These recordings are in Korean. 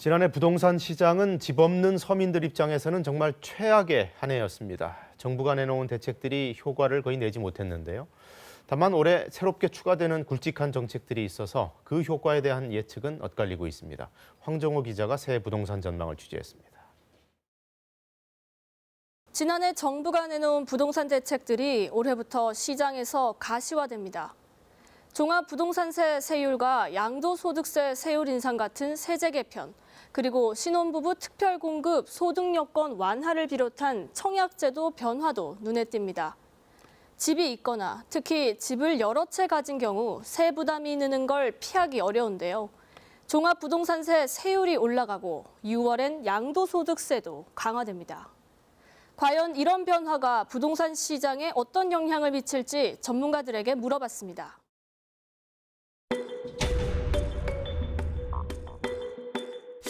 지난해 부동산 시장은 집 없는 서민들 입장에서는 정말 최악의 한 해였습니다. 정부가 내놓은 대책들이 효과를 거의 내지 못했는데요. 다만 올해 새롭게 추가되는 굵직한 정책들이 있어서 그 효과에 대한 예측은 엇갈리고 있습니다. 황정호 기자가 새 부동산 전망을 취재했습니다. 지난해 정부가 내놓은 부동산 대책들이 올해부터 시장에서 가시화됩니다. 종합부동산세 세율과 양도소득세 세율 인상 같은 세제 개편, 그리고 신혼부부 특별공급 소득여건 완화를 비롯한 청약제도 변화도 눈에 띕니다. 집이 있거나 특히 집을 여러 채 가진 경우 세 부담이 느는 걸 피하기 어려운데요. 종합부동산세 세율이 올라가고 6월엔 양도소득세도 강화됩니다. 과연 이런 변화가 부동산 시장에 어떤 영향을 미칠지 전문가들에게 물어봤습니다.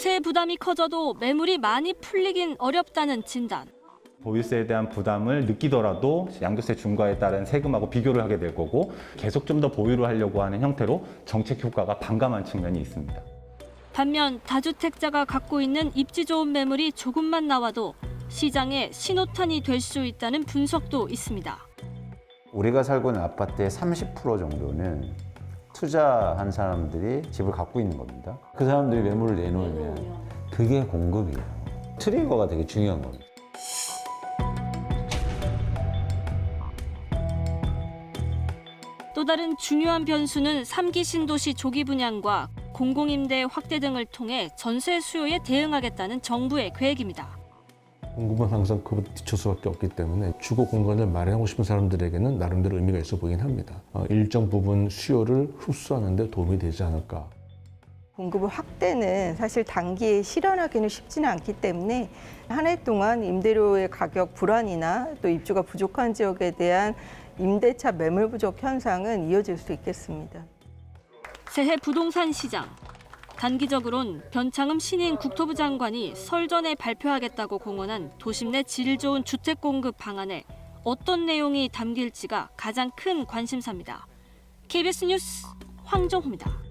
세 부담이 커져도 매물이 많이 풀리긴 어렵다는 진단. 보유세에 대한 부담을 느끼더라도 양도세 중과에 따른 세금하고 비교를 하게 될 거고 계속 좀 더 보유를 하려고 하는 형태로 정책 효과가 반감한 측면이 있습니다. 반면 다주택자가 갖고 있는 입지 좋은 매물이 조금만 나와도 시장에 신호탄이 될 수 있다는 분석도 있습니다. 우리가 살고 있는 아파트의 30% 정도는 투자한 사람들이 집을 갖고 있는 겁니다. 그 사람들이 매물을 내놓으면 그게 공급이에요. 트리거가 되게 중요한 겁니다. 또 다른 중요한 변수는 3기 신도시 조기 분양과 공공임대 확대 등을 통해 전세 수요에 대응하겠다는 정부의 계획입니다. 공급은 항상 그보다 뒤칠 수밖에 없기 때문에 주거 공간을 마련하고 싶은 사람들에게는 나름대로 의미가 있어 보이긴 합니다. 어, 일정 부분 수요를 흡수하는 데 도움이 되지 않을까. 공급의 확대는 사실 단기에 실현하기는 쉽지는 않기 때문에 한 해 동안 임대료의 가격 불안이나 또 입주가 부족한 지역에 대한 임대차 매물 부족 현상은 이어질 수 있겠습니다. 새해 부동산 시장. 단기적으론 변창흠 신인 국토부 장관이 설 전에 발표하겠다고 공언한 도심 내 질 좋은 주택 공급 방안에 어떤 내용이 담길지가 가장 큰 관심사입니다. KBS 뉴스 황정호입니다.